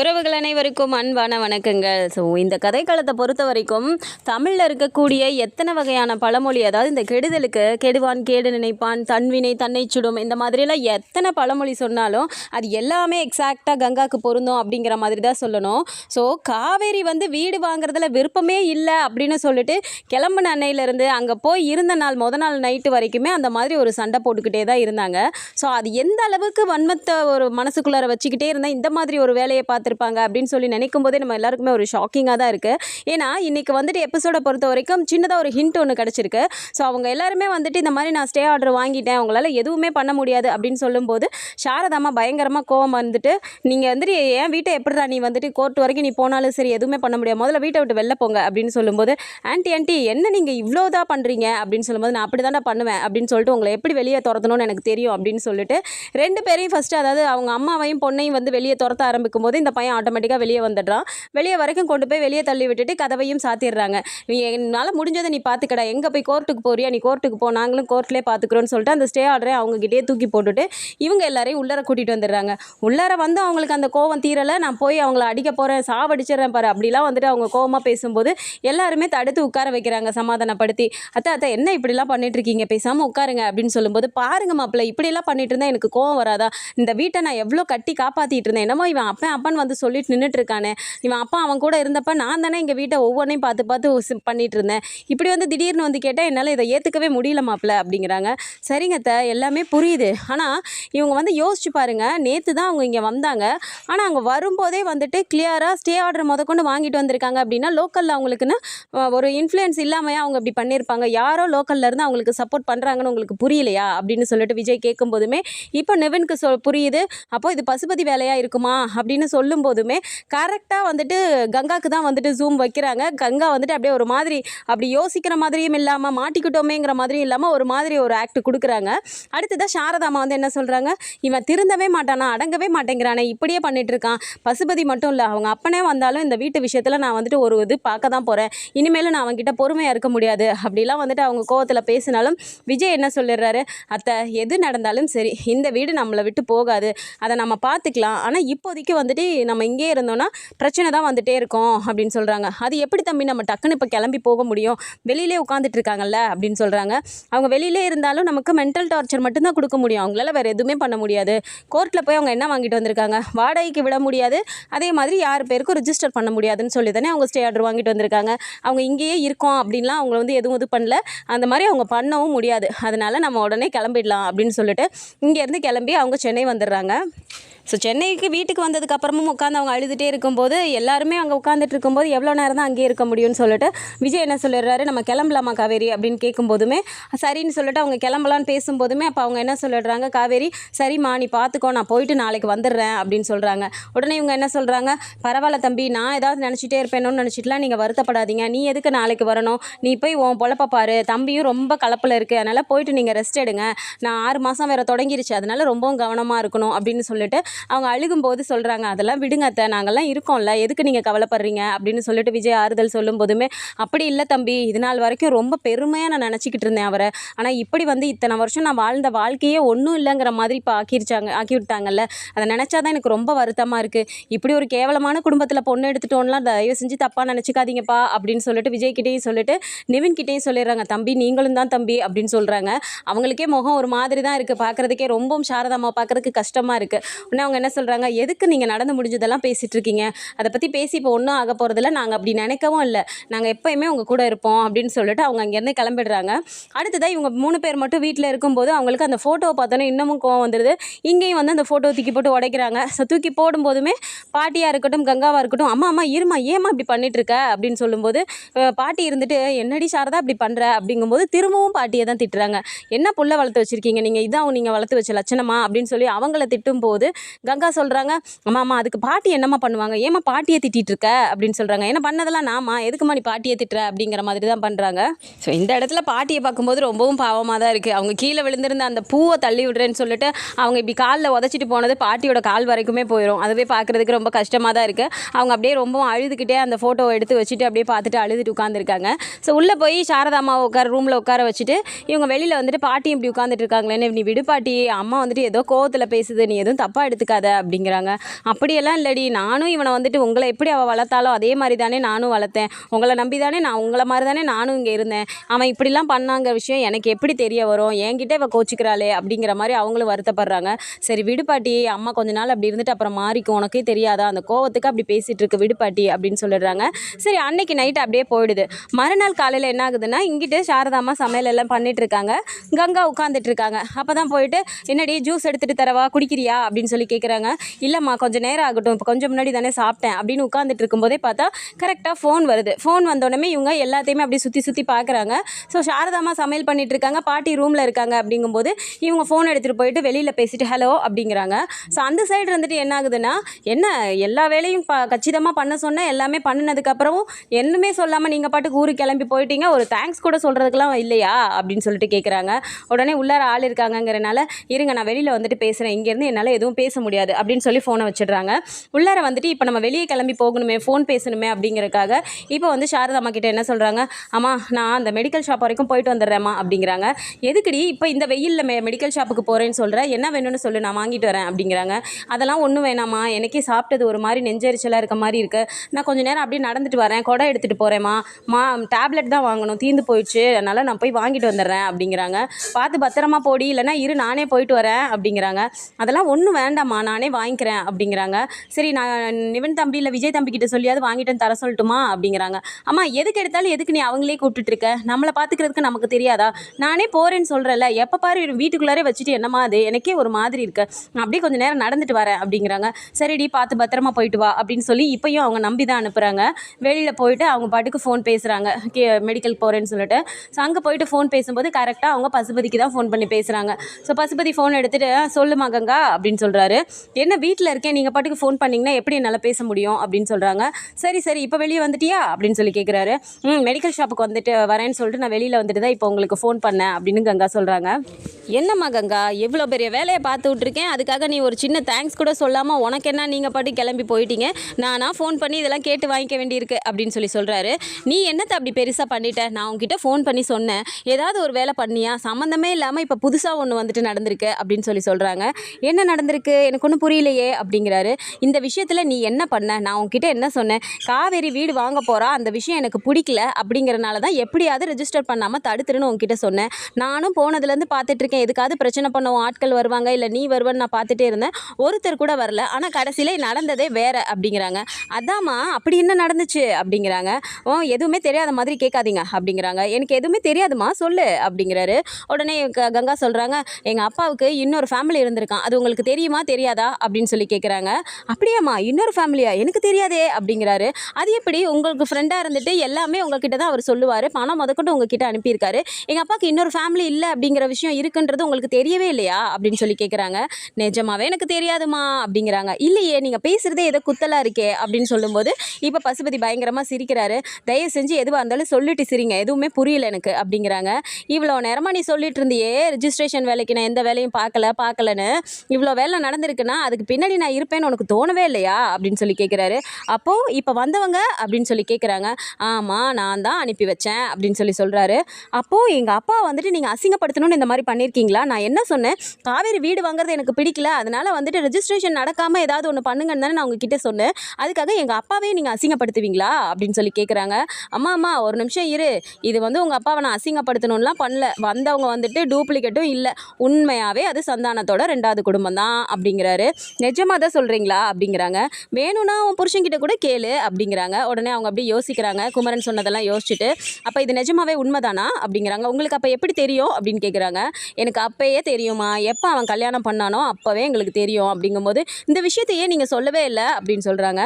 உறவுகள் அனைவருக்கும் அன்பான வணக்கங்கள். ஸோ இந்த கதைக்களத்தை பொறுத்த வரைக்கும் தமிழில் இருக்கக்கூடிய எத்தனை வகையான பழமொழி அதாவது இந்த கெடுதலுக்கு கெடுவான் கேடு நினைப்பான் தன்வினை தன்னை சுடும் இந்த மாதிரிலாம் எத்தனை பழமொழி சொன்னாலும் அது எல்லாமே எக்ஸாக்டாக கங்காக்கு பொருந்தும் அப்படிங்கிற மாதிரி தான் சொல்லணும். ஸோ காவேரி வந்து வீடு வாங்குறதுல விருப்பமே இல்லை அப்படின்னு சொல்லிட்டு கிளம்புன அன்னையிலேருந்து அங்கே போய் இருந்த நாள் முத நாள் நைட்டு வரைக்குமே அந்த மாதிரி ஒரு சண்டை போட்டுக்கிட்டே தான் இருந்தாங்க. ஸோ அது எந்த அளவுக்கு வன்மத்தை ஒரு மனசுக்குள்ளார வச்சுக்கிட்டே இருந்தால் இந்த மாதிரி ஒரு வேலையை பார்த்து பார்த்துருப்பாங்க அப்படின்னு சொல்லி நினைக்கும் போதே நம்ம எல்லாருக்குமே ஒரு ஷாக்கிங்காக தான் இருக்குது ஏன்னா இன்றைக்கி வந்துட்டு எபிசோடை பொறுத்த வரைக்கும் சின்னதாக ஒரு ஹிண்ட் ஒன்று கிடச்சிருக்கு. ஸோ அவங்க எல்லாருமே வந்துட்டு இந்த மாதிரி நான் ஸ்டே ஆர்டர் வாங்கிட்டேன் அவங்களால எதுவுமே பண்ண முடியாது அப்படின்னு சொல்லும்போது சாரதாமா பயங்கரமாக கோவம் வந்துட்டு நீங்கள் வந்துட்டு என் வீட்டை எப்படிடா நீ வந்துட்டு கோர்ட் வரைக்கும் நீ போனாலும் சரி எதுவுமே பண்ண முடியாது. முதல்ல வீட்டை விட்டு வெளில போங்க அப்படின்னு சொல்லும்போது ஆன்ட்டி ஆன்ட்டி என்ன நீங்கள் இவ்வளோ தான் பண்ணுறீங்க அப்படின்னு சொல்லும்போது நான் அப்படி தானே பண்ணுவேன் அப்படின்னு சொல்லிட்டு உங்களை எப்படி வெளியே துரத்தணும்னு எனக்கு தெரியும் அப்படின்னு சொல்லிட்டு ரெண்டு பேரையும் ஃபஸ்ட்டு அதாவது அவங்க அம்மாவையும் பொண்ணையும் வந்து வெளியே துரத்த ஆரம்பிக்கும் போது இந்த பையன் ஆட்டோமேட்டிக்காக வெளியே வந்துடுறான். வெளியே வரைக்கும் கொண்டு போய் வெளியே தள்ளி விட்டுட்டு கதவையும் சாத்திடுறாங்க. நீ என்னால் முடிஞ்சதை நீ பார்த்துக்கடா எங்கே போய் கோர்ட்டுக்கு போறியா? நீ கோர்ட்டுக்கு போ. நாங்களும் கோர்ட்லேயே பார்த்துக்குறோன்னு சொல்லிட்டு அந்த ஸ்டே ஆர்டரை அவங்ககிட்டயே தூக்கி போட்டுட்டு இவங்க எல்லாரையும் உள்ளார கூட்டிகிட்டு வந்துடுறாங்க. உள்ளார வந்து அவங்களுக்கு அந்த கோவம் தீரலை. நான் போய் அவங்கள அடிக்க போகிறேன் சாவடிச்சிடுறேன் பாரு. அப்படிலாம் வந்துட்டு அவங்க கோவமாக பேசும்போது எல்லாருமே தடுத்து உட்கார வைக்கிறாங்க சமாதானப்படுத்தி. அத்தை அத்தை என்ன இப்படிலாம் பண்ணிட்டு இருக்கீங்க பேசாமல் உட்காருங்க. அப்படின்னு சொல்லும்போது பாருங்க மாப்பிள்ள இப்படிலாம் பண்ணிட்டு இருந்தா எனக்கு கோவம் வராதா? இந்த வீட்டை நான் எவ்வளோ கட்டி காப்பாற்றிட்டு இருந்தேன். என்னமோ இவன் அப்பன் அப்பன் வந்து சொல்லிட்டு நின்றுட்டுருக்கானே இவன் அப்பா அவன் கூட இருந்தப்ப நான் தானே எங்கள் வீட்டை ஒவ்வொன்றையும் பார்த்து பார்த்து பண்ணிகிட்டு இருந்தேன். இப்படி வந்து திடீர்னு வந்து கேட்டால் என்னால் இதை ஏற்றுக்கவே முடியல மாப்பிள்ள அப்படிங்கிறாங்க. சரிங்க த எல்லாமே புரியுது. ஆனால் இவங்க வந்து யோசிச்சு பாருங்க. நேற்று தான் அவங்க இங்கே வந்தாங்க. ஆனால் அங்கே வரும்போதே வந்துட்டு கிளியராக ஸ்டே ஆர்டர் கொண்டு வாங்கிட்டு வந்திருக்காங்க அப்படின்னா லோக்கலில் அவங்களுக்குன்னு ஒரு இன்ஃப்ளூயன்ஸ் இல்லாமையா அவங்க இப்படி பண்ணியிருப்பாங்க. யாரோ லோக்கல்ல இருந்து அவங்களுக்கு சப்போர்ட் பண்ணுறாங்கன்னு உங்களுக்கு புரியலையா அப்படின்னு சொல்லிட்டு விஜய் கேட்கும்போதுமே இப்போ நெவினுக்கு சொ புரியுது. அப்போ இது பசுபதி வேலையாக இருக்குமா அப்படின்னு சொல்லும் போதுமே கரெக்டாக வந்துட்டு கங்காக்கு தான் வந்துட்டு ஜூம் வைக்கிறாங்க. கங்கா வந்துட்டு அப்படியே ஒரு மாதிரி அப்படி யோசிக்கிற மாதிரியும் இல்லாமல் மாட்டிக்கிட்டோமேங்கிற மாதிரியும் இல்லாமல் ஒரு மாதிரி ஒரு ஆக்ட் கொடுக்குறாங்க. அடுத்ததாக சாரதாமா வந்து என்ன சொல்கிறாங்க இவன் திருந்தவே மாட்டானா? அடங்கவே மாட்டேங்கிறானே? இப்படியே பண்ணிட்டு இருக்கான். பசுபதி மட்டும் இல்லை அவங்க அப்பனே வந்தாலும் இந்த வீட்டு விஷயத்தில் நான் வந்துட்டு ஒரு இது பார்க்க தான் போகிறேன் இனிமேலும் நான் அவங்ககிட்ட பொறுமையாக இருக்க முடியாது. அப்படிலாம் வந்துட்டு அவங்க கோவத்தில் பேசினாலும் விஜய் என்ன சொல்லிடுறாரு? அத்தை எது நடந்தாலும் சரி இந்த வீடு நம்மளை விட்டு போகாது. அதை நம்ம பார்த்துக்கலாம். ஆனால் இப்போதைக்கு வந்துட்டு நம்ம இங்கே இருந்தோம்னா பிரச்சனை தான் வந்துட்டே இருக்கும் அப்படின்னு சொல்கிறாங்க அது எப்படி தம்பி நம்ம டக்குன்னு இப்போ கிளம்பி போக முடியும்? வெளியிலே உட்காந்துட்டு இருக்காங்கல்ல அப்படின்னு சொல்கிறாங்க அவங்க வெளியிலே இருந்தாலும் நமக்கு மென்டல் டார்ச்சர் மட்டும்தான் கொடுக்க முடியும். அவங்களால வேறு எதுவுமே பண்ண முடியாது. கோர்ட்டில் போய் அவங்க என்ன வாங்கிட்டு வந்திருக்காங்க? வாடகைக்கு விட முடியாது. அதே மாதிரி யார் பேருக்கும் ரிஜிஸ்டர் பண்ண முடியாதுன்னு சொல்லி தானே அவங்க ஸ்டே ஆர்டர் வாங்கிட்டு வந்திருக்காங்க. அவங்க இங்கேயே இருக்கோம் அப்படின்லாம் அவங்கள வந்து எதுவும் இது பண்ணல. அந்த மாதிரி அவங்க பண்ணவும் முடியாது. அதனால் நம்ம உடனே கிளம்பிடலாம் அப்படின்னு சொல்லிட்டு இங்கேருந்து கிளம்பி அவங்க சென்னை வந்துடுறாங்க. ஸோ சென்னைக்கு வீட்டுக்கு வந்ததுக்கு அப்புறமும் உட்காந்து அவங்க அழுதுகிட்டே இருக்கும்போது எல்லாருமே அங்கே உட்காந்துட்டு இருக்கும்போது எவ்வளோ நேரம் தான் அங்கேயே இருக்க முடியும்னு சொல்லிட்டு விஜய் என்ன சொல்லிடுறாரு நம்ம கிளம்பலாமா காவேரி அப்படின்னு கேட்கும்போதுமே சரின்னு சொல்லிட்டு அவங்க கிளம்பலான்னு பேசும்போதுமே அப்போ அவங்க என்ன சொல்லிடுறாங்க காவேரி சரிம்மா நீ பார்த்துக்கோ நான் போயிட்டு நாளைக்கு வந்துடுறேன் அப்படின்னு சொல்கிறாங்க உடனே இவங்க என்ன சொல்கிறாங்க பரவாயில்ல தம்பி நான் ஏதாவது நினச்சிட்டே இருப்பேனோன்னு நினச்சிட்டுலாம் நீங்கள் வருத்தப்படாதீங்க. நீ எதுக்கு நாளைக்கு வரணும்? நீ போய் உன் பொழப்ப பாரு. தம்பியும் ரொம்ப கலப்பில் இருக்குது அதனால் போயிட்டு நீங்கள் ரெஸ்ட் எடுங்க. நான் ஆறு மாதம் வேறு தொடங்கிருச்சு. அதனால் ரொம்பவும் கவனமாக இருக்கணும் அப்படின்னு சொல்லிட்டு அவங்க அழுகும்போது சொல்கிறாங்க அதெல்லாம் விடுங்க அத்தை நாங்கள்லாம் இருக்கோம்ல எதுக்கு நீங்கள் கவலைப்படுறீங்க? அப்படின்னு சொல்லிட்டு விஜய் ஆறுதல் சொல்லும் போதுமே அப்படி இல்லை தம்பி இது நாள் வரைக்கும் ரொம்ப பெருமையாக நான் நினச்சிக்கிட்டு இருந்தேன் அவரை. ஆனால் இப்படி வந்து இத்தனை வருஷம் நான் வாழ்ந்த வாழ்க்கையே ஒன்றும் இல்லைங்கிற மாதிரி இப்போ ஆக்கிருச்சாங்க ஆக்கி விட்டாங்கல்ல அதை நினச்சா தான் எனக்கு ரொம்ப வருத்தமாக இருக்குது இப்படி ஒரு கேவலமான குடும்பத்தில் பொண்ணு எடுத்துட்டோம்லாம் தயவு செஞ்சு தப்பாக நினச்சிக்காதீங்கப்பா அப்படின்னு சொல்லிட்டு விஜய்கிட்டையும் சொல்லிட்டு நிவின் கிட்டேயும் சொல்லிடுறாங்க தம்பி நீங்களும் தான் தம்பி அப்படின்னு சொல்கிறாங்க அவங்களுக்கே முகம் ஒரு மாதிரி தான் இருக்குது பார்க்குறதுக்கே ரொம்பவும் சாரதாமா பார்க்குறதுக்கு கஷ்டமாக இருக்குது உடனே அவங்க என்ன சொல்கிறாங்க எதுக்கு நீங்கள் நடந்து முடிஞ்சதெல்லாம் பேசிகிட்டு இருக்கீங்க அதை பற்றி பேசி இப்போ ஒன்றும் ஆக போகிறதில்ல நாங்கள் அப்படி நினைக்கவும் இல்லை. நாங்கள் எப்போயுமே உங்கள் கூட இருப்போம். அப்படின்னு சொல்லிட்டு அவங்க அங்கேருந்து கிளம்பிடுறாங்க. அடுத்ததாக இவங்க மூணு பேர் மட்டும் வீட்டில் இருக்கும்போது அவங்களுக்கு அந்த ஃபோட்டோவை பார்த்தோன்னே இன்னமும் கோவம் வந்துடுது இங்கேயும் வந்து அந்த ஃபோட்டோ தூக்கி போட்டு உடைக்கிறாங்க. ஸோ தூக்கி போடும்போதுமே பாட்டியாக இருக்கட்டும் கங்காவாக இருக்கட்டும் அம்மா அம்மா இருமா ஏமா இப்படி பண்ணிட்டு இருக்க அப்படின்னு சொல்லும்போது பாட்டி இருந்துட்டு என்னடி சாரதா இப்படி பண்ணுற அப்படிங்கும்போது திரும்பவும் பாட்டியை தான் திட்டுறாங்க. என்ன புள்ள வளர்த்து வச்சிருக்கீங்க? நீங்கள் இதான் நீங்கள் வளர்த்து வச்ச லட்சணமா? அப்படின்னு சொல்லி அவங்கள திட்டும் போது கங்கா சொல்கிறாங்க அம்மா அம்மா அதுக்கு பாட்டி என்னம்மா பண்ணுவாங்க? ஏம்மா பாட்டியை திட்டிகிட்டு இருக்க அப்படின்னு சொல்கிறாங்க ஏன்னா பண்ணதெல்லாம் நாமா எதுக்குமா நீ பாட்டியை திட்டுற? அப்படிங்கிற மாதிரி தான் பண்ணுறாங்க ஸோ இந்த இடத்துல பாட்டியை பார்க்கும்போது ரொம்பவும் பாவமாக தான் இருக்குது அவங்க கீழே விழுந்திருந்த அந்த பூவை தள்ளி விடுறேன்னு சொல்லிட்டு அவங்க இப்படி காலில் உதச்சிட்டு போனது பாட்டியோட கால் வரைக்குமே போயிடும் அதுவே பார்க்குறதுக்கு ரொம்ப கஷ்டமாக தான் இருக்குது அவங்க அப்படியே ரொம்பவும் அழுதுகிட்டே அந்த ஃபோட்டோவை எடுத்து வச்சுட்டு அப்படியே பார்த்துட்டு அழுதுட்டு உட்காந்துருக்காங்க ஸோ உள்ளே போய் சாரதாம்மாவை உட்கார ரூமில் உட்கார வச்சுட்டு இவங்க வெளியில் வந்துட்டு பாட்டி இப்படி உட்காந்துட்டு இருக்காங்களேன்னு நீ விடு பாட்டி. அம்மா வந்துட்டு ஏதோ கோவத்தில் பேசுது. நீ எதுவும் தப்பாக எடுத்து எடுத்துக்காத அப்படிங்கிறாங்க. அப்படியெல்லாம் இல்லடி. நானும் இவனை வந்துட்டு உங்களை எப்படி அவள் வளர்த்தாலோ அதே மாதிரி தானே நானும் வளர்த்தேன். உங்களை நம்பி தானே நான் உங்களை மாதிரி தானே நானும் இங்கே இருந்தேன். அவன் இப்படிலாம் பண்ணாங்க விஷயம் எனக்கு எப்படி தெரிய வரும்? என்கிட்ட இவள் கோச்சிக்கிறாளே அப்படிங்கிற மாதிரி அவங்களும் வருத்தப்படுறாங்க. சரி விடுபாட்டி அம்மா கொஞ்ச நாள் அப்படி இருந்துட்டு அப்புறம் மாறிக்கும். உனக்கே தெரியாதா? அந்த கோவத்துக்கு அப்படி பேசிகிட்டு இருக்கு. விடுபாட்டி அப்படின்னு சொல்லிடுறாங்க. சரி அன்னைக்கு நைட் அப்படியே போயிடுது. மறுநாள் காலையில் என்ன ஆகுதுன்னா இங்கிட்டு சாரதாமா சமையல் எல்லாம் பண்ணிட்டு இருக்காங்க. கங்கா உட்காந்துட்டு இருக்காங்க. அப்போ தான் போயிட்டு என்னடி ஜூஸ் எடுத்துகிட்டு தரவா? குடிக்கிறியா? அப்படின்னு சொல்லி கேட்குறாங்க இல்லைம்மா கொஞ்சம் நேரம் ஆகட்டும் இப்போ கொஞ்சம் முன்னாடி தானே சாப்பிட்டேன் அப்படின்னு உட்காந்துட்டு இருக்கும்போதே பார்த்தா கரெக்டாக ஃபோன் வருது. ஃபோன் வந்தோடனே இவங்க எல்லாத்தையுமே அப்படி சுற்றி சுற்றி பார்க்குறாங்க. ஸோ சாரதாமா சமையல் பண்ணிட்டு இருக்காங்க. பாட்டி ரூமில் இருக்காங்க அப்படிங்கும்போது இவங்க ஃபோன் எடுத்துகிட்டு போயிட்டு வெளியில் பேசிட்டு ஹலோ அப்படிங்கிறாங்க. ஸோ அந்த சைடு வந்துட்டு என்ன ஆகுதுன்னா என்ன எல்லா வேலையும் ப கச்சிதமாக பண்ண சொன்னேன் எல்லாமே பண்ணினதுக்கப்புறமும் என்னமே சொல்லாமல் நீங்கள் பாட்டுக்கு ஊருக்கு கிளம்பி போயிட்டீங்க. ஒரு தேங்க்ஸ் கூட சொல்கிறதுக்கெலாம் இல்லையா? அப்படின்னு சொல்லிட்டு கேட்குறாங்க உடனே உள்ளார ஆள் இருக்காங்கங்கிறனால இருங்க நான் வெளியில் வந்துட்டு பேசுகிறேன் இங்கேருந்து என்னால் எதுவும் பேச முடியாது அப்படின்னு சொல்லி ஃபோனை வச்சிடுறாங்க. உள்ளார வந்துட்டு இப்போ நம்ம வெளியே கிளம்பி போகணுமே ஃபோன் பேசணுமே அப்படிங்கிறக்காக இப்போ வந்து சாரதாம்மா கிட்ட என்ன சொல்கிறாங்க அம்மா நான் அந்த மெடிக்கல் ஷாப் வரைக்கும் போயிட்டு வந்துடுறேம்மா அப்படிங்கிறாங்க. எதுக்குடி? இப்போ இந்த வெயிலில் மெ மெடிக்கல் ஷாப்புக்கு போகிறேன்னு சொல்கிறேன் என்ன வேணும்னு சொல்லு நான் வாங்கிட்டு வரேன் அப்படிங்கிறாங்க. அதெல்லாம் ஒன்றும் வேணாம்மா. எனக்கே சாப்பிட்டது ஒரு மாதிரி நெஞ்சரிச்சலாக இருக்க மாதிரி இருக்குது நான் கொஞ்ச நேரம் அப்படியே நடந்துட்டு வரேன். குடம் எடுத்துகிட்டு போகிறேம்மா மா டேப்லெட் தான் வாங்கணும். தீந்து போயிடுச்சு. அதனால் நான் போய் வாங்கிட்டு வந்துடுறேன் அப்படிங்கிறாங்க. பார்த்து பத்திரமா போடி. இல்லைன்னா இரு நானே போயிட்டு வரேன் அப்படிங்கிறாங்க. அதெல்லாம் ஒன்றும் வேண்டாம்மா நானே வாங்கிக்கிறேன் அப்படிங்கிறாங்க. சரி நான் நிவன் தம்பி இல்லை விஜய் தம்பி கிட்ட சொல்லியாவது வாங்கிட்டேன் தர சொல்லட்டுமா அப்படிங்கிறாங்க. அம்மா எதுக்கு எடுத்தாலும் எதுக்கு நீ அவங்களே கூப்பிட்டுட்ருக்க? நம்மளை பார்த்துக்கிறதுக்கு நமக்கு தெரியாதா? நானே போகிறேன்னு சொல்கிறேன்ல எப்போ பாரு வீட்டுக்குள்ளாரே வச்சுட்டு என்னம்மா அது? எனக்கே ஒரு மாதிரி இருக்கு. நான் அப்படியே கொஞ்சம் நேரம் நடந்துட்டு வரேன் அப்படிங்கிறாங்க. சரிடி பார்த்து பத்திரமா போயிட்டு வா அப்படின்னு சொல்லி இப்பயும் அவங்க நம்பி தான் அனுப்புகிறாங்க வெளியில் போயிட்டு அவங்க பாட்டுக்கு ஃபோன் பேசுகிறாங்க கே மெடிக்கல் போகிறேன்னு சொல்லிட்டு. ஸோ அங்கே போயிட்டு ஃபோன் பேசும்போது கரெக்டாக அவங்க பசுபதிக்கு தான் ஃபோன் பண்ணி பேசுகிறாங்க ஸோ பசுபதி ஃபோன் எடுத்துகிட்டு சொல்லுமா கங்கா அப்படின்னு சொல்கிறாரு என்ன வீட்டில் இருக்கேன் நீங்கள் பாட்டுக்கு ஃபோன் பண்ணிங்கன்னா எப்படி என்னால் பேச முடியும் அப்படின்னு சொல்கிறாங்க சரி சரி இப்போ வெளியே வந்துட்டியா? அப்படின்னு சொல்லி கேட்குறாரு ம் மெடிக்கல் ஷாப்புக்கு வந்துட்டு வரேன்னு சொல்லிட்டு நான் வெளியில் வந்துட்டு தான் இப்போ உங்களுக்கு ஃபோன் பண்ணேன் அப்படின்னு கங்கா சொல்கிறாங்க என்னம்மா கங்கா எவ்வளோ பெரிய வேலையை பார்த்து விட்ருக்கேன் அதுக்காக நீ ஒரு சின்ன தேங்க்ஸ் கூட சொல்லாமல் உனக்கு என்ன நீங்கள் பாட்டு கிளம்பி போயிட்டீங்க? நானா ஃபோன் பண்ணி இதெல்லாம் கேட்டு வாங்கிக்க வேண்டியிருக்கு அப்படின்னு சொல்லி சொல்கிறாரு நீ என்னத்தை அப்படி பெருசாக பண்ணிட்ட? நான் உங்ககிட்ட ஃபோன் பண்ணி சொன்னேன். ஏதாவது ஒரு வேலை பண்ணியா? சம்மந்தமே இல்லாமல் இப்போ புதுசாக ஒன்று வந்துட்டு நடந்திருக்கு அப்படின்னு சொல்லி சொல்கிறாங்க என்ன நடந்திருக்கு? எனக்கு ஒன்றும் புரியலையே அப்படிங்கிறாரு. இந்த விஷயத்தில் நீ என்ன பண்ண? நான் உங்ககிட்ட என்ன சொன்னேன்? காவேரி வீடு வாங்க போகிறா அந்த விஷயம் எனக்கு பிடிக்கல அப்படிங்கிறனால தான் எப்படியாவது ரெஜிஸ்டர் பண்ணாமல் தடுத்துருன்னு உங்ககிட்ட சொன்னேன். நானும் போனதுலேருந்து பார்த்துட்டு இருக்கேன். எதுக்காவது பிரச்சனை பண்ணுவோம் ஆட்கள் வருவாங்க? இல்லை நீ வருவன்னு நான் பார்த்துட்டே இருந்தேன். ஒருத்தர் கூட வரல. ஆனால் கடைசியில் நடந்ததே வேற அப்படிங்கிறாங்க. அதாம்மா அப்படி என்ன நடந்துச்சு அப்படிங்கிறாங்க. ஓ எதுவுமே தெரியாத மாதிரி கேட்காதீங்க அப்படிங்கிறாங்க. எனக்கு எதுவுமே தெரியாதுமா சொல்லு அப்படிங்கிறாரு. உடனே க- கங்கா சொல்கிறாங்க எங்கள் அப்பாவுக்கு இன்னொரு ஃபேமிலி இருந்திருக்கான். அது உங்களுக்கு தெரியுமா? தெரியாதா அப்படின்னு சொல்லி கேட்குறாங்க அப்படியாம்மா இன்னொரு ஃபேமிலியா எனக்கு தெரியாதே அப்படிங்கிறாரு. அது எப்படி? உங்களுக்கு ஃப்ரெண்டாக இருந்துட்டு எல்லாமே உங்ககிட்ட தான் அவர் சொல்லுவார். பணம் முதக்கொண்டு உங்ககிட்ட அனுப்பியிருக்காரு. எங்கள் அப்பாவுக்கு இன்னொரு ஃபேமிலி இல்லை அப்படிங்கிற விஷயம் இருக்குன்றது உங்களுக்கு தெரியவே இல்லையா? அப்படின்னு சொல்லி கேட்குறாங்க நிஜமாவே எனக்கு தெரியாதுமா அப்படிங்கிறாங்க. இல்லையே நீங்கள் பேசுகிறதே ஏதோ குத்தலாக இருக்கே அப்படின்னு சொல்லும்போது இப்போ பசுபதி பயங்கரமாக சிரிக்கிறாரு. தயவு செஞ்சு எதுவாக இருந்தாலும் சொல்லிட்டு சிரிங்க. எதுவுமே புரியல எனக்கு அப்படிங்கிறாங்க. இவ்வளோ நேரமாக நீ சொல்லிட்டு இருந்தியே ரிஜிஸ்ட்ரேஷன் வேலைக்கு நான் எந்த வேலையும் பார்க்கல பார்க்கலன்னு. இவ்வளோ வேலை நடந்திருக்குன்னா அதுக்கு பின்னாடி நான் இருப்பேன்னு உனக்கு தோணவே இல்லையா? அப்படின்னு சொல்லி கேட்குறாரு அப்போது இப்போ வந்தவங்க அப்படின்னு சொல்லி கேட்குறாங்க ஆமாம் நான் தான் அனுப்பி வச்சேன் அப்படின்னு சொல்லி சொல்கிறாரு அப்போது எங்கள் அப்பா வந்துட்டு நீங்கள் அசிங்கப்படுத்தணும்னு இந்த மாதிரி பண்ணியிருக்கீங்களா நான் என்ன சொன்னேன்? காவேரி வீடு வாங்குறது எனக்கு பிடிக்கல. அதனால் வந்துட்டு ரெஜிஸ்ட்ரேஷன் நடக்காமல் ஏதாவது ஒன்று பண்ணுங்கன்னு தானே நான் உங்ககிட்ட சொன்னேன். அதுக்காக எங்கள் அப்பாவே நீங்கள் அசிங்கப்படுத்துவீங்களா? அப்படின்னு சொல்லி கேட்குறாங்க அம்மா அம்மா ஒரு நிமிஷம் இரு. இது வந்து உங்கள் அப்பாவை நான் அசிங்கப்படுத்தணும்லாம் பண்ணல. வந்தவங்க வந்துட்டு டூப்ளிகேட்டும் இல்லை. உண்மையாகவே அது சந்தானத்தோட ரெண்டாவது குடும்பம் தான். அப்படி அப்படிங்கிறாரு. நிஜமாக தான் சொல்கிறீங்களா அப்படிங்கிறாங்க. வேணும்னா உன் புருஷன்கிட்ட கூட கேளு அப்படிங்கிறாங்க. உடனே அவங்க அப்படியே யோசிக்கிறாங்க. குமரன் சொன்னதெல்லாம் யோசிச்சுட்டு அப்போ இது நிஜமாவே உண்மைதானா? அப்படிங்கிறாங்க. உங்களுக்கு அப்போ எப்படி தெரியும்? அப்படின்னு கேட்குறாங்க எனக்கு அப்பயே தெரியுமா எப்போ அவன் கல்யாணம் பண்ணானோ அப்போவே எங்களுக்கு தெரியும். அப்படிங்கும்போது இந்த விஷயத்தையே நீங்கள் சொல்லவே இல்லை அப்படின்னு சொல்கிறாங்க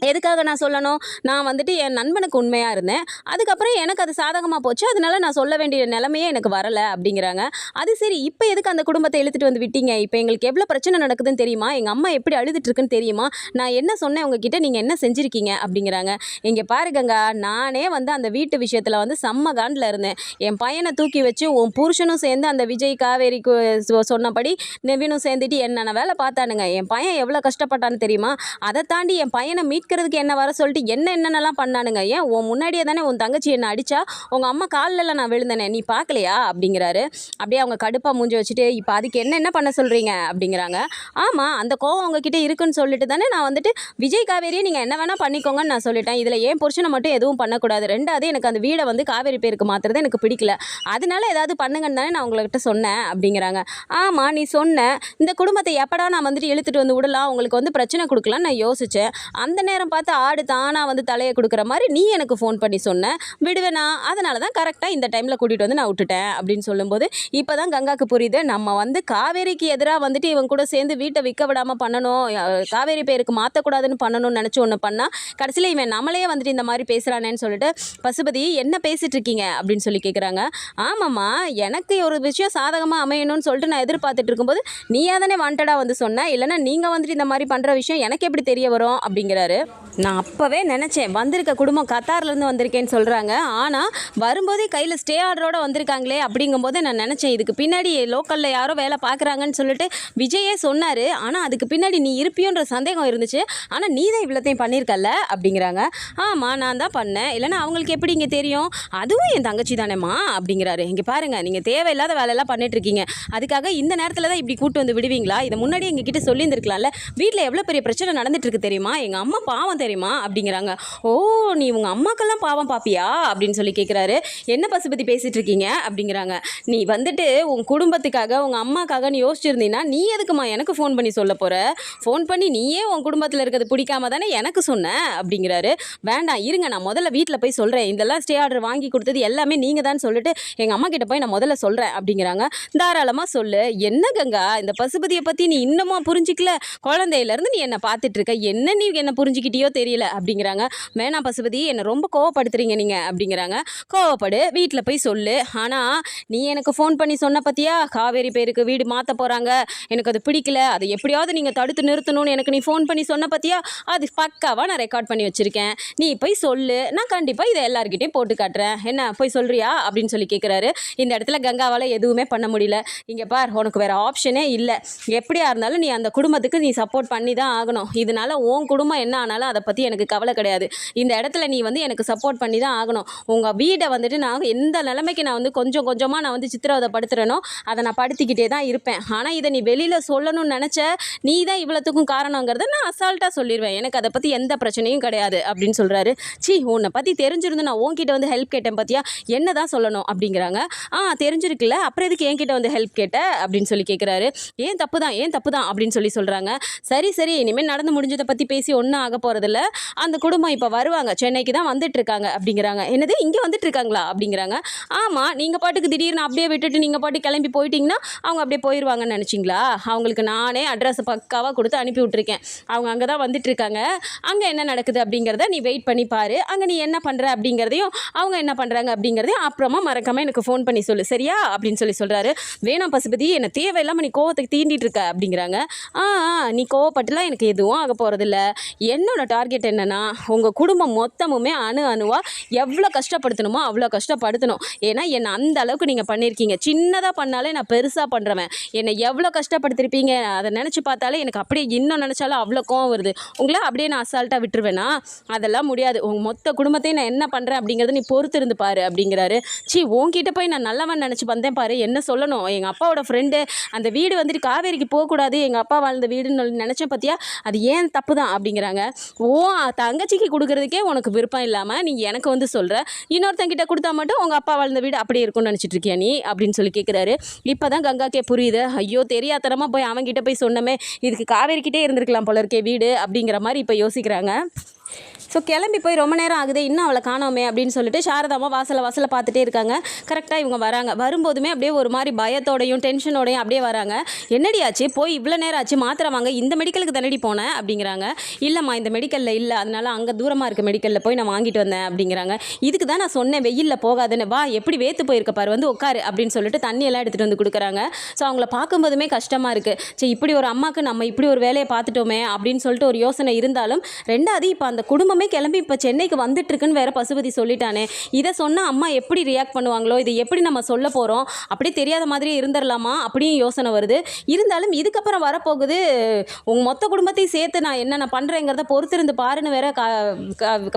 எதுக்காக நான் சொல்லணும்? நான் வந்துட்டு என் நண்பனுக்கு உண்மையாக இருந்தேன். அதுக்கப்புறம் எனக்கு அது சாதகமாக போச்சு. அதனால நான் சொல்ல வேண்டிய நிலமையே எனக்கு வரலை அப்படிங்கிறாங்க. அது சரி இப்போ எதுக்கு அந்த குடும்பத்தை இழுத்துட்டு வந்து விட்டீங்க? இப்போ எங்களுக்கு எவ்வளோ பிரச்சனை நடக்குதுன்னு தெரியுமா? எங்கள் அம்மா எப்படி அழுதுட்டு இருக்குன்னு தெரியுமா? நான் என்ன சொன்னேன்? உங்ககிட்ட நீங்கள் என்ன செஞ்சுருக்கீங்க? அப்படிங்கிறாங்க. இங்கே பாருங்கங்க நானே வந்து அந்த வீட்டு விஷயத்தில் வந்து செம்ம காண்டில் இருந்தேன். என் பையனை தூக்கி வச்சு உன் புருஷனும் சேர்ந்து அந்த விஜய் காவேரி சொ- சொன்னபடி நெவினும் சேர்ந்துட்டு என்னென்ன வேலை பார்த்தானுங்க? என் பையன் எவ்வளோ கஷ்டப்பட்டான்னு தெரியுமா? அதை தாண்டி என் பையனை மீட் கேட்கறதுக்கு என்ன வர சொல்லிட்டு என்ன என்னென்னலாம் பண்ணானுங்க? ஏன் உன் முன்னாடியே தானே உன் தங்கச்சி என்ன அடிச்சா? உங்கள் அம்மா காலில் நான் விழுந்தனே நீ பார்க்கலையா? அப்படிங்கிறாரு. அப்படியே அவங்க கடுப்பாக மூஞ்சி வச்சுட்டு இப்போ அதுக்கு என்ன என்ன பண்ண சொல்கிறீங்க அப்படிங்கிறாங்க. ஆமாம் அந்த கோவம் உங்ககிட்ட இருக்குன்னு சொல்லிட்டு தானே நான் வந்துட்டு விஜய் காவேரியை நீங்கள் என்ன வேணால் பண்ணிக்கோங்கன்னு நான் சொல்லிட்டேன். இதில் ஏன் புருஷனை மட்டும் எதுவும் பண்ணக்கூடாது. ரெண்டாவது எனக்கு அந்த வீடை வந்து காவேரி பேருக்கு மாற்றுறது எனக்கு பிடிக்கல. அதனால ஏதாவது பண்ணுங்கன்னு தானே நான் உங்கள்கிட்ட சொன்னேன். அப்படிங்கிறாங்க. ஆமாம் நீ சொன்ன. இந்த குடும்பத்தை எப்படா நான் வந்துட்டு இழுத்துட்டு வந்து விடலாம்? உங்களுக்கு வந்து பிரச்சனை கொடுக்கலான்னு நான் யோசித்தேன் அந்த நேரம் பார்த்து ஆடு தானாக வந்து தலையை கொடுக்குற மாதிரி நீ எனக்கு ஃபோன் பண்ணி சொன்ன. விடுவேனா? அதனால தான் கரெக்டாக இந்த டைமில் கூட்டிகிட்டு வந்து நான் விட்டுட்டேன் அப்படின்னு சொல்லும்போது இப்போ தான் கங்காக்கு புரியுது. நம்ம வந்து காவேரிக்கு எதிராக வந்துட்டு இவங்க கூட சேர்ந்து வீட்டை விற்க விடாமல் பண்ணணும். காவேரி பேருக்கு மாற்றக்கூடாதுன்னு பண்ணணும்னு நினச்சி ஒன்று பண்ணால் கடைசியில் இவன் நம்மளே வந்துட்டு இந்த மாதிரி பேசுகிறானேன்னு சொல்லிட்டு பசுபதி என்ன பேசிகிட்ருக்கீங்க இருக்கீங்க? அப்படின்னு சொல்லி கேட்குறாங்க ஆமாம்மா எனக்கு ஒரு விஷயம் சாதகமாக அமையணும்னு சொல்லிட்டு நான் எதிர்பார்த்துட்டு இருக்கும்போது நீயா தானே வாண்டடாக வந்து சொன்ன? இல்லைன்னா நீங்கள் வந்துட்டு இந்த மாதிரி பண்ணுற விஷயம் எனக்கு எப்படி தெரிய வரும்? அப்படிங்கிறாரு. நான் அப்போவே நினச்சேன் வந்திருக்க குடும்பம் கத்தார்லேருந்து வந்திருக்கேன்னு சொல்கிறாங்க ஆனால் வரும்போதே கையில் ஸ்டே ஆர்டரோடு வந்திருக்காங்களே அப்படிங்கும்போது நான் நினச்சேன் இதுக்கு பின்னாடி லோக்கலில் யாரோ வேலை பார்க்குறாங்கன்னு சொல்லிட்டு விஜயே சொன்னார். ஆனால் அதுக்கு பின்னாடி நீ இருப்பியோன்ற சந்தேகம் இருந்துச்சு. ஆனால் நீ தான் இவ்வளோத்தையும் பண்ணியிருக்கல்ல அப்படிங்கிறாங்க. ஆமாம் நான் தான் பண்ணேன். இல்லைன்னா அவங்களுக்கு எப்படி இங்கே தெரியும்? அதுவும் என் தங்கச்சி தானேம்மா? அப்படிங்கிறாரு. இங்கே பாருங்கள் நீங்கள் தேவையில்லாத வேலையெல்லாம் பண்ணிட்டு இருக்கீங்க அதுக்காக இந்த நேரத்தில் தான் இப்படி கூட்டு வந்து விடுவீங்களா? இதை முன்னாடி எங்ககிட்ட சொல்லியிருந்துருக்கலாம்ல. வீட்டில் எவ்வளோ பெரிய பிரச்சனை நடந்துட்டு இருக்கு தெரியுமா? எங்கள் அம்மா பாவம் தெரியுமா? அப்படிங்கிறாங்க. ஓ நீ உங்கள் அம்மாக்கெல்லாம் பாவம் பாப்பியா? அப்படின்னு சொல்லி கேட்குறாரு என்ன பசுபதி பேசிகிட்டு இருக்கீங்க அப்படிங்கிறாங்க. நீ வந்துட்டு உன் குடும்பத்துக்காக உங்கள் அம்மாக்காக நீ யோசிச்சிருந்தீங்கன்னா நீ எதுக்குமா எனக்கு ஃபோன் பண்ணி சொல்ல போகிற ஃபோன் பண்ணி நீயே உன் குடும்பத்தில் இருக்கிறது பிடிக்காம தானே எனக்கு சொன்ன? அப்படிங்கிறாரு. வேண்டாம் இருங்க நான் முதல்ல வீட்டில் போய் சொல்கிறேன் இதெல்லாம் ஸ்டே ஆர்டர் வாங்கி கொடுத்தது எல்லாமே நீங்கள் தான் சொல்லிட்டு எங்கள் அம்மா கிட்ட போய் நான் முதல்ல சொல்கிறேன் அப்படிங்கிறாங்க. தாராளமாக சொல்லு. என்ன கங்கா? இந்த பசுபதியை பற்றி நீ இன்னமும் புரிஞ்சிக்கல? குழந்தையிலேருந்து நீ என்னை பார்த்துட்டு இருக்க. என்ன நீ என்ன புரிஞ்சுக்கிட்டியோ தெரியல அப்படிங்கிறாங்க. வேணாம் பசுபதி என்னை ரொம்ப கோவப்படுத்துறீங்க நீங்கள் அப்படிங்கிறாங்க. கோவப்படு வீட்டில் போய் சொல்லு. ஆனால் நீ எனக்கு ஃபோன் பண்ணி சொன்ன பற்றியா காவேரி பேருக்கு வீடு மாற்ற போகிறாங்க எனக்கு அது பிடிக்கல. அதை எப்படியாவது நீங்கள் தடுத்து நிறுத்தணும்னு எனக்கு நீ ஃபோன் பண்ணி சொன்ன பற்றியா அது பக்காவாக நான் ரெக்கார்ட் பண்ணி வச்சுருக்கேன். நீ போய் சொல்லு. நான் கண்டிப்பாக இதை எல்லாருக்கிட்டையும் போட்டு காட்டுறேன். என்ன போய் சொல்கிறியா அப்படின்னு சொல்லி கேட்குறாரு இந்த இடத்துல கங்காவால் எதுவுமே பண்ண முடியல. இங்கே பார் உனக்கு வேறு ஆப்ஷனே இல்லை. எப்படியா இருந்தாலும் நீ அந்த குடும்பத்துக்கு நீ சப்போர்ட் பண்ணி தான் ஆகணும். இதனால உன் குடும்பம் என்ன ஆனாலும் அதை பற்றி எனக்கு கவலை கிடையாது. இந்த இடத்துல நீ வந்து எனக்கு சப்போர்ட் பண்ணி தான் ஆகணும். உங்கள் வீடை வந்துட்டு நான் எந்த நிலைமைக்கு நான் வந்து கொஞ்சம் கொஞ்சமாக நான் வந்து சித்திரவதைப்படுத்துகிறேனோ அதை நான் படுத்திக்கிட்டே தான் இருப்பேன். ஆனால் இதை நீ வெளியில் சொல்லணும்னு நினச்ச நீ தான் இவ்வளோத்துக்கும் காரணங்கிறத நான் அசால்ட்டாக சொல்லிடுவேன் எனக்கு அதை பற்றி எந்த பிரச்சனையும் கிடையாது அப்படின்னு சொல்கிறாரு சி உன்னை பற்றி தெரிஞ்சிருந்து நான் உன்கிட்ட வந்து ஹெல்ப் கேட்டேன் பார்த்தியா என்ன தான் சொல்லணும் அப்படிங்கிறாங்க. ஆ தெரிஞ்சிருக்குல்ல. அப்புறம் எதுக்கு என்கிட்ட வந்து ஹெல்ப் கேட்ட? அப்படின்னு சொல்லி கேட்குறாரு ஏன் தப்பு தான் ஏன் தப்பு தான் அப்படின்னு சொல்லி சொல்கிறாங்க சரி சரி. இனிமேல் நடந்து முடிஞ்சதை பற்றி பேசி ஒன்றும் ஆக போகிறதில்ல அந்த குடும்பம் இப்போ வருவாங்க. சென்னைக்கு தான் வந்துட்டு இருக்காங்க அப்படிங்கிறாங்க. என்னது? இங்கே வந்துட்டு இருக்காங்களா அப்படிங்கிறாங்க. ஆமாம் நீங்கள் பாட்டுக்கு திடீர்னு அப்படியே விட்டுட்டு நீங்கள் பாட்டு கிளம்பி போயிட்டீங்கன்னா அவங்க அப்படியே போயிடுவாங்கன்னு நினச்சிங்களா? அவங்களுக்கு நானே அட்ரஸ் பக்காவாக கொடுத்து அனுப்பி விட்ருக்கேன் அவங்க அங்கே தான் வந்துட்டு இருக்காங்க அங்கே என்ன நடக்குது அப்படிங்கிறத நீ வெயிட் பண்ணி பாரு. அங்கே நீ என்ன பண்ணுற அப்படிங்கிறதையும் அவங்க என்ன பண்ணுறாங்க அப்படிங்கிறதையும் அப்புறமா மறக்காமல் எனக்கு ஃபோன் பண்ணி சொல்லு. சரியா? அப்படின்னு சொல்லி சொல்கிறாரு வேணாம் பசுபதி என்னை தேவையில்லாமல் நீ கோவத்துக்கு தீண்டிட்டு இருக்க அப்படிங்கிறாங்க. ஆ ஆ, நீ கோவப்பட்டுலாம் எனக்கு எதுவும் ஆக போகிறதில்ல என்னோட டார்கெட் என்னென்னா உங்கள் குடும்பம் மொத்தமுமே அணு அணுவாக எவ்வளோ கஷ்டப்படுத்தணுமோ அவ்வளோ கஷ்டப்படுத்தணும். ஏன்னா என்னை அந்த அளவுக்கு நீங்கள் பண்ணியிருக்கீங்க சின்னதாக பண்ணாலே நான் பெருசாக பண்ணுறவன் என்னை எவ்வளோ கஷ்டப்படுத்திருப்பீங்க அதை நினச்சி பார்த்தாலே எனக்கு அப்படியே இன்னும் நினச்சாலும் அவ்வளோ கோவம் வருது. உங்களை அப்படியே நான் அசால்ட்டாக விட்டுருவேனா? அதெல்லாம் முடியாது. உங்கள் மொத்த குடும்பத்தையும் நான் என்ன பண்ணுறேன் அப்படிங்கிறத நீ பொறுத்து இருந்து பாரு அப்படிங்கிறாரு. சி உங்ககிட்ட போய் நான் நல்லவன் நினச்சி வந்தேன் பாரு என்ன சொல்லணும்? எங்கள் அப்பாவோட ஃப்ரெண்டு அந்த வீடு வந்துட்டு காவேரிக்கு போகக்கூடாது. எங்கள் அப்பா வாழ்ந்த வீடுன்னு நினச்சேன் பார்த்தியா அது ஏன் தப்பு தான் அப்படிங்கிறாங்க. ஓ தங்கச்சிக்கு கொடுக்கறதுக்கே உனக்கு விருப்பம் இல்லாமல் நீ எனக்கு வந்து சொல்கிற இன்னொருத்தங்கிட்ட கொடுத்தா மட்டும் உங்கள் அப்பா வாழ்ந்த வீடு அப்படியே இருக்கும்னு நினச்சிட்டு இருக்கியா நீ? அப்படின்னு சொல்லி கேட்குறாரு இப்போ தான் கங்காக்கே புரியுது. ஐயோ தெரியாதனமாக போய் அவங்ககிட்ட போய் சொன்னமே. இதுக்கு காவேரிக்கிட்டே இருந்திருக்கலாம் போல இருக்கே வீடு அப்படிங்கிற மாதிரி இப்போ யோசிக்கிறாங்க. ஸோ கிளம்பி போய் ரொம்ப நேரம் ஆகுது இன்னும் அவளை காணோமே அப்படின்னு சொல்லிட்டு சாரதாமா வாசலை வாசலை பார்த்துட்டே இருக்காங்க. கரெக்டாக இவங்க வராங்க. வரும்போதுமே அப்படியே ஒரு மாதிரி பயத்தோடையும் டென்ஷனோடையும் அப்படியே வராங்க. என்னடி ஆச்சு? போய் இவ்வளோ நேரம் ஆச்சு மாத்திரை வாங்க இந்த மெடிக்கலுக்கு தானடி போனேன் அப்படிங்கிறாங்க. இல்லைம்மா இந்த மெடிக்கலில் இல்லை. அதனால அங்கே தூரமாக இருக்க மெடிக்கலில் போய் நான் வாங்கிட்டு வந்தேன் அப்படிங்கிறாங்க. இதுக்கு தான் நான் சொன்னேன் வெயிலில் போகாதுன்னு. வா எப்படி வேத்து போயிருக்க பாரு வந்து உட்காரு அப்படின்னு சொல்லிட்டு தண்ணியெல்லாம் எடுத்துகிட்டு வந்து கொடுக்குறாங்க. ஸோ அவங்கள பார்க்கும்போதுமே கஷ்டமாக இருக்குது சரி இப்படி ஒரு அம்மாவுக்கு நம்ம இப்படி ஒரு வேலையை பார்த்துட்டோமே அப்படின்னு சொல்லிட்டு ஒரு யோசனை இருந்தாலும் ரெண்டாவது இப்போ அந்த குடும்பம் கங்காவுமே கிளம்பி இப்போ சென்னைக்கு வந்துட்டுருக்குன்னு வேற பசுபதி சொல்லிட்டானே. இதை சொன்னால் அம்மா எப்படி ரியாக்ட் பண்ணுவாங்களோ இது எப்படி நம்ம சொல்ல போகிறோம் அப்படியே தெரியாத மாதிரி இருந்துடலாமா அப்படியும் யோசனை வருது. இருந்தாலும் இதுக்கப்புறம் வரப்போகுது உங்கள் மொத்த குடும்பத்தையும் சேர்த்து நான் என்னென்ன பண்ணுறேங்கிறத பொறுத்திருந்து பாருன்னு வேற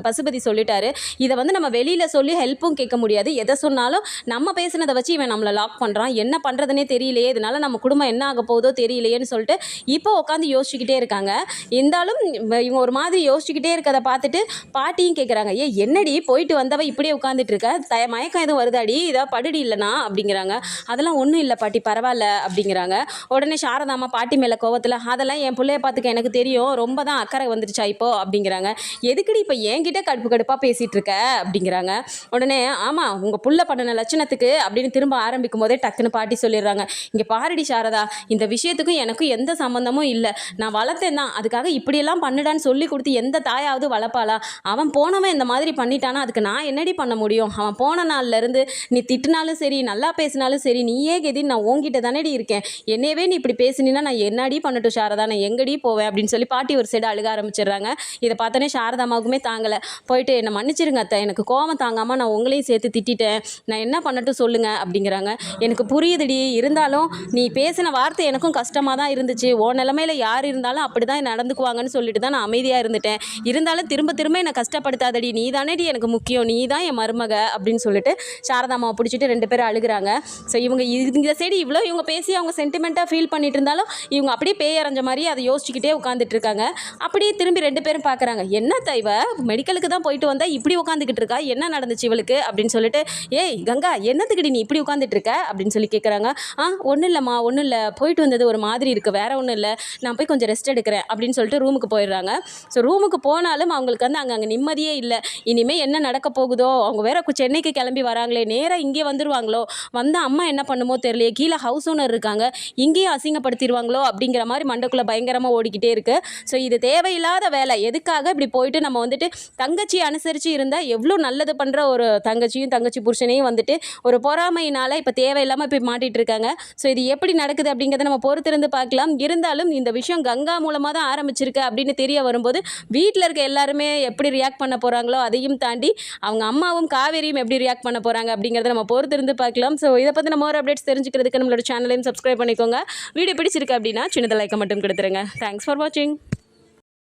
பசுபதி சொல்லிட்டாரு. இதை வந்து நம்ம வெளியில் சொல்லி ஹெல்ப்பும் கேட்க முடியாது. எதை சொன்னாலும் நம்ம பேசுனதை வச்சு இவன் நம்மளை லாக் பண்ணுறான் என்ன பண்ணுறதுனே தெரியலையே. இதனால நம்ம குடும்பம் என்ன ஆக போகுதோ தெரியலையேன்னு சொல்லிட்டு இப்போ உட்காந்து யோசிச்சுக்கிட்டே இருக்காங்க. இருந்தாலும் இவங்க ஒரு மாதிரி யோசிச்சுக்கிட்டே இருக்கதை பார்த்துட்டு பாட்டியும் கேட்குறாங்க ஏ என்னடி போயிட்டு வந்தவ இப்படியே உட்காந்துட்டு இருக்க? தய மயக்கம் எதுவும் வருதாடி இதா படுடி இல்லைனா? அப்படிங்கிறாங்க. அதெல்லாம் ஒன்றும் இல்லை பாட்டி பரவாயில்ல. அப்படிங்கிறாங்க. உடனே சாரதாம்மா பாட்டி மேலே கோவத்தில் அதெல்லாம் என் பிள்ளைய பார்த்துக்க எனக்கு தெரியும். ரொம்ப தான் அக்கறை வந்துருச்சா இப்போ? அப்படிங்கிறாங்க. எதுக்குடி இப்போ என்கிட்ட கடுப்பு கடுப்பாக பேசிகிட்டு இருக்க? அப்படிங்கிறாங்க. உடனே ஆமாம் உங்கள் புள்ள பண்ணின லட்சணத்துக்கு அப்படின்னு திரும்ப ஆரம்பிக்கும் போதே டக்குன்னு பாட்டி சொல்லிடுறாங்க. இங்கே பாரடி சாரதா இந்த விஷயத்துக்கும் எனக்கும் எந்த சம்மந்தமும் இல்லை. நான் வளர்த்தேன் தான். அதுக்காக இப்படியெல்லாம் பண்ணுடான்னு சொல்லி கொடுத்து எந்த தாயாவது வளர்ப்பா வளர்ப்பாளா அவன் போனவன் இந்த மாதிரி பண்ணிட்டானா? அதுக்கு நான் என்னடி பண்ண முடியும்? அவன் போன நாள்லேருந்து நீ திட்டினாலும் சரி நல்லா பேசினாலும் சரி நீயே கெதி நான் உங்ககிட்ட தானேடி இருக்கேன். என்னையவே நீ இப்படி பேசினீன்னா நான் என்னடி பண்ணட்டும் சாரதா? நான் எங்கடி போவேன்? அப்படின்னு சொல்லி பாட்டி ஒரு சைடு அழுக ஆரம்பிச்சிடுறாங்க. இதை பார்த்தோன்னே சாரதாமாவுக்குமே தாங்கலை. போயிட்டு என்னை மன்னிச்சிருங்க அத்தை. எனக்கு கோவம் தாங்காமல் நான் உங்களையும் சேர்த்து திட்டிட்டேன். நான் என்ன பண்ணட்டும் சொல்லுங்கள் அப்படிங்கிறாங்க. எனக்கு புரியுதுடி. இருந்தாலும் நீ பேசின வார்த்தை எனக்கும் கஷ்டமாக தான் இருந்துச்சு. ஓ நிலமையில யார் இருந்தாலும் அப்படி தான் நடந்துக்குவாங்கன்னு சொல்லிட்டு தான் நான் அமைதியாக இருந்துட்டேன். இருந்தாலும் திரும்ப திரும்ப என்னை கஷ்டப்படுத்தாதடி. நீ தானேடி எனக்கு முக்கியம். நீ தான் என் மருமக அப்படின்னு சொல்லிட்டு சாரதாமாவை பிடிச்சிட்டு ரெண்டு பேரும் அழுகுறாங்க. ஸோ இவங்க இந்த சைடு இவ்வளோ இவங்க பேசி அவங்க சென்டிமெண்ட்டாக ஃபீல் பண்ணிட்டு இருந்தாலும் இவங்க அப்படியே பேய் அரைஞ்ச மாதிரி அதை யோசிச்சுக்கிட்டே உட்காந்துட்டு இருக்காங்க. அப்படியே திரும்பி ரெண்டு பேரும் பார்க்குறாங்க. என்ன தைவ மெடிக்கலுக்கு தான் போயிட்டு வந்தால் இப்படி உட்காந்துக்கிட்டு இருக்கா? என்ன நடந்துச்சு இவளுக்கு? அப்படின்னு சொல்லிட்டு ஏய் கங்கா என்னத்துக்குடி நீ இப்படி உட்காந்துட்டு இருக்க? அப்படின்னு சொல்லி கேட்குறாங்க ஆ ஒன்றும் இல்லைம்மா ஒன்றும் இல்லை. போயிட்டு வந்தது ஒரு மாதிரி இருக்குது வேற ஒன்றும் இல்லை. நான் போய் கொஞ்சம் ரெஸ்ட் எடுக்கிறேன். அப்படின்னு சொல்லிட்டு ரூமுக்கு போயிடுறாங்க. ஸோ ரூமுக்கு போனாலும் அவங்களுக்கு வந்து அங்கே அங்கே நிம்மதியே இல்லை. இனிமேல் என்ன நடக்க போகுதோ அவங்க வேற சென்னைக்கு கிளம்பி வராங்களே நேராக இங்கே வந்துடுவாங்களோ வந்த அம்மா என்ன பண்ணுமோ தெரியலையே கீழே ஹவுஸ் ஓனர் இருக்காங்க இங்கேயும் அசிங்கப்படுத்திடுவாங்களோ அப்படிங்கிற மாதிரி மண்டக்குள்ளே பயங்கரமாக ஓடிக்கிட்டே இருக்கு. ஸோ இது தேவையில்லாத வேலை. எதுக்காக இப்படி போயிட்டு நம்ம வந்துட்டு தங்கச்சி அனுசரித்து இருந்தால் எவ்வளோ நல்லது பண்ணுற ஒரு தங்கச்சியும் தங்கச்சி புருஷனையும் வந்துட்டு ஒரு பொறாமையினால இப்போ தேவையில்லாமல் இப்போ மாட்டிகிட்டு இருக்காங்க. ஸோ இது எப்படி நடக்குது அப்படிங்கிறத நம்ம பொறுத்திருந்து பார்க்கலாம். இருந்தாலும் இந்த விஷயம் கங்கா மூலமாக தான் ஆரம்பிச்சிருக்கு அப்படின்னு தெரிய வரும்போது வீட்டில் இருக்க எல்லாருமே எப்படி ரியாக்ட் பண்ண போகிறாங்களோ அதையும் தாண்டி அவங்க அம்மாவும் காவேரியும் எப்படி ரியாக்ட் பண்ண போகிறாங்க அப்படிங்கிறத நம்ம பொறுத்திருந்து பார்க்கலாம். ஸோ இதை பற்றி நம்ம ஒரு அப்டேட்ஸ் தெரிஞ்சுக்கிறதுக்கு நம்மளோட சேனலையும் சப்ஸ்கிரைப் பண்ணிக்கோங்க. வீடியோ பிடிச்சிருக்கு அப்படின்னா சின்னதாக லைக்கை மட்டும் கொடுத்துருங்க. தேங்க்ஸ் ஃபார் வாட்சிங்